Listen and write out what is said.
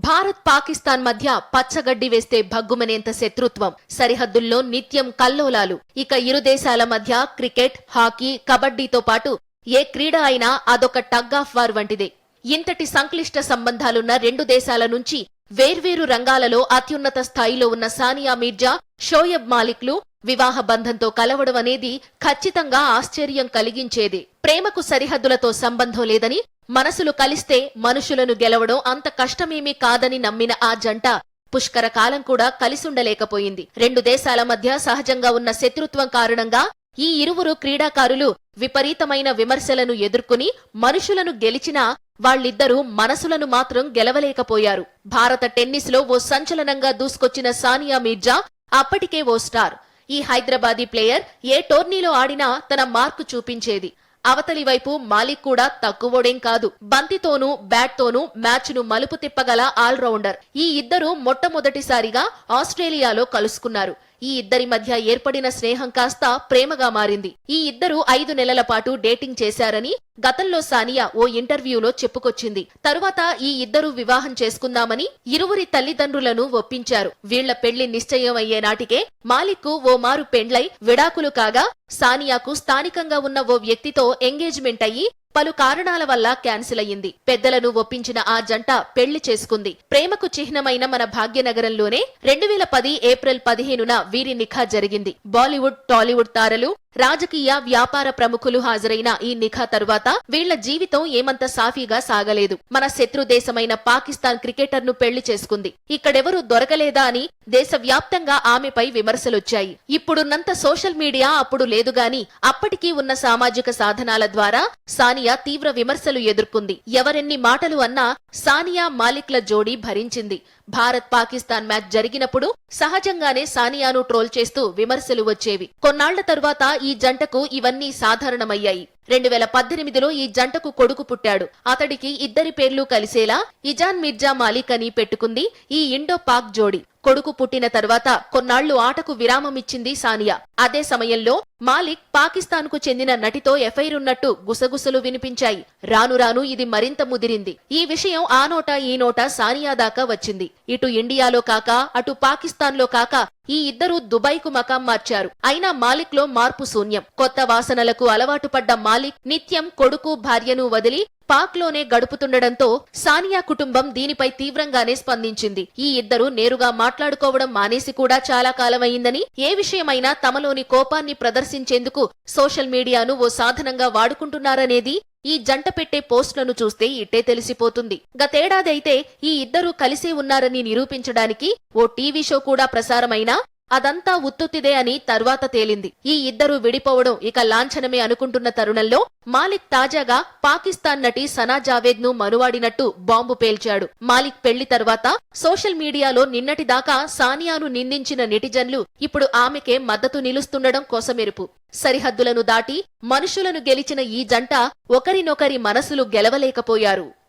భారత్ పాకిస్తాన్ మధ్య పచ్చగడ్డి వేస్తే భగ్గుమనేంత శత్రుత్వం. సరిహద్దుల్లో నిత్యం కల్లోలాలు. ఇక ఇరు దేశాల మధ్య క్రికెట్ హాకీ కబడ్డీతో పాటు ఏ క్రీడ అయినా అదొక టగ్ ఆఫ్ వార్ వంటిదే. ఇంతటి సంక్లిష్ట సంబంధాలున్న రెండు దేశాల నుంచి వేర్వేరు రంగాలలో అత్యున్నత స్థాయిలో ఉన్న సానియా మీర్జా షోయబ్ మాలిక్లు వివాహ బంధంతో కలవడం అనేది ఖచ్చితంగా ఆశ్చర్యం కలిగించేది. ప్రేమకు సరిహద్దులతో సంబంధం లేదని మనసులు కలిస్తే మనుషులను గెలవడం అంత కష్టమేమీ కాదని నమ్మిన ఆ జంట పుష్కర కాలం కూడా కలిసుండలేకపోయింది. రెండు దేశాల మధ్య సహజంగా ఉన్న శత్రుత్వం కారణంగా ఈ ఇరువురు క్రీడాకారులు విపరీతమైన విమర్శలను ఎదుర్కొని మనుషులను గెలిచినా వాళ్ళిద్దరూ మనసులను మాత్రం గెలవలేకపోయారు. భారత టెన్నిస్లో ఓ సంచలనంగా దూసుకొచ్చిన సానియా మీర్జా అప్పటికే ఓ స్టార్. ఈ హైదరాబాదీ ప్లేయర్ ఏ టోర్నీలో ఆడినా తన మార్కు చూపించేది. అవతలి వైపు మాలిక్ కూడా తక్కువోడేం కాదు. బంతితోనూ బ్యాట్తోనూ మ్యాచ్ను మలుపు తిప్పగల ఆల్రౌండర్. ఈ ఇద్దరు మొట్టమొదటిసారిగా ఆస్ట్రేలియాలో కలుసుకున్నారు. ఈ ఇద్దరి మధ్య ఏర్పడిన స్నేహం కాస్త ప్రేమగా మారింది. ఈ ఇద్దరు ఐదు నెలల పాటు డేటింగ్ చేశారని గతంలో సానియా ఓ ఇంటర్వ్యూలో చెప్పుకొచ్చింది. తరువాత ఈ ఇద్దరు వివాహం చేసుకుందామని ఇరువురి తల్లిదండ్రులను ఒప్పించారు. వీళ్ళ పెళ్ళి నిశ్చయం అయ్యే నాటికే మాలిక్కు ఓ మారు పెండ్లై విడాకులు కాగా సానియాకు స్థానికంగా ఉన్న ఓ వ్యక్తితో ఎంగేజ్మెంట్ అయ్యి పలు కారణాల వల్ల క్యాన్సిల్ అయ్యింది. పెద్దలను ఒప్పించిన ఆ జంట పెళ్ళి చేసుకుంది. ప్రేమకు చిహ్నమైన మన భాగ్యనగరంలోనే రెండు వేల పది ఏప్రిల్ పదిహేనున వీరి నిఖా జరిగింది. బాలీవుడ్ టాలీవుడ్ తారలు రాజకీయ వ్యాపార ప్రముఖులు హాజరైన ఈ నిఖా తరువాత వీళ్ళ జీవితం ఏమంత సాఫీగా సాగలేదు. మన శత్రు దేశమైన పాకిస్తాన్ క్రికెటర్ను పెళ్ళి చేసుకుంది. ఇక్కడెవరూ దొరకలేదా అని దేశవ్యాప్తంగా ఆమెపై విమర్శలొచ్చాయి. ఇప్పుడున్నంత సోషల్ మీడియా అప్పుడు లేదుగాని అప్పటికీ ఉన్న సామాజిక సాధనాల ద్వారా సానియా తీవ్ర విమర్శలు ఎదుర్కొంది. ఎవరెన్ని మాటలు అన్నా సానియా మాలిక్ల జోడీ భరించింది. భారత్ పాకిస్తాన్ మ్యాచ్ జరిగినప్పుడు సహజంగానే సానియాను ట్రోల్ చేస్తూ విమర్శలు వచ్చేవి. కొన్నాళ్ళ తరువాత ఈ జంటకు ఇవన్నీ సాధారణమయ్యాయి. రెండు వేల పద్దెనిమిదిలో ఈ జంటకు కొడుకు పుట్టాడు. అతడికి ఇద్దరి పేర్లు కలిసేలా ఇజాన్ మిర్జా మాలిక్ అని పెట్టుకుంది ఈ ఇండో పాక్ జోడీ. కొడుకు పుట్టిన తర్వాత కొన్నాళ్ళు ఆటకు విరామమిచ్చింది సానియా. అదే సమయంలో మాలిక్ పాకిస్తాన్కు చెందిన నటితో ఎఫైర్ ఉన్నట్టు గుసగుసలు వినిపించాయి. రాను రాను ఇది మరింత ముదిరింది. ఈ విషయం ఆ నోట ఈ నోట సానియా దాకా వచ్చింది. ఇటు ఇండియాలో కాక అటు పాకిస్తాన్లో కాక ఈ ఇద్దరు దుబాయ్కు మకాం మార్చారు. అయినా మాలిక్లో మార్పు శూన్యం. కొత్త వాసనలకు అలవాటు పడ్డ మాలిక్ నిత్యం కొడుకు భార్యను వదిలి పాక్లోనే గడుపుతుండటంతో సానియా కుటుంబం దీనిపై తీవ్రంగానే స్పందించింది. ఈ ఇద్దరు నేరుగా మాట్లాడుకోవడం మానేసి కూడా చాలా కాలమైందని ఏ విషయమైనా తమలోని కోపాన్ని ప్రదర్శించేందుకు సోషల్ మీడియాను ఓ సాధనంగా వాడుకుంటున్నారనేది ఈ జంట పెట్టే పోస్టులను చూస్తే ఇట్టే తెలిసిపోతుంది. గతేడాది అయితే ఈ ఇద్దరూ కలిసే ఉన్నారని నిరూపించడానికి ఓ టీవీ షో కూడా ప్రసారమైనా అదంతా ఉత్తుత్తిదే అని తర్వాత తేలింది. ఈ ఇద్దరూ విడిపోవడం ఇక లాంఛనమే అనుకుంటున్న తరుణంలో మాలిక్ తాజాగా పాకిస్తాన్ నటి సనా జావేద్ను మనువాడినట్టు బాంబు పేల్చాడు. మాలిక్ పెళ్ళి తర్వాత సోషల్ మీడియాలో నిన్నటిదాకా సానియాను నిందించిన నెటిజన్లు ఇప్పుడు ఆమెకే మద్దతు నిలుస్తుండడం కోసమెరుపు. సరిహద్దులను దాటి మనుషులను గెలిచిన ఈ జంట ఒకరినొకరి మనసులు గెలవలేకపోయారు.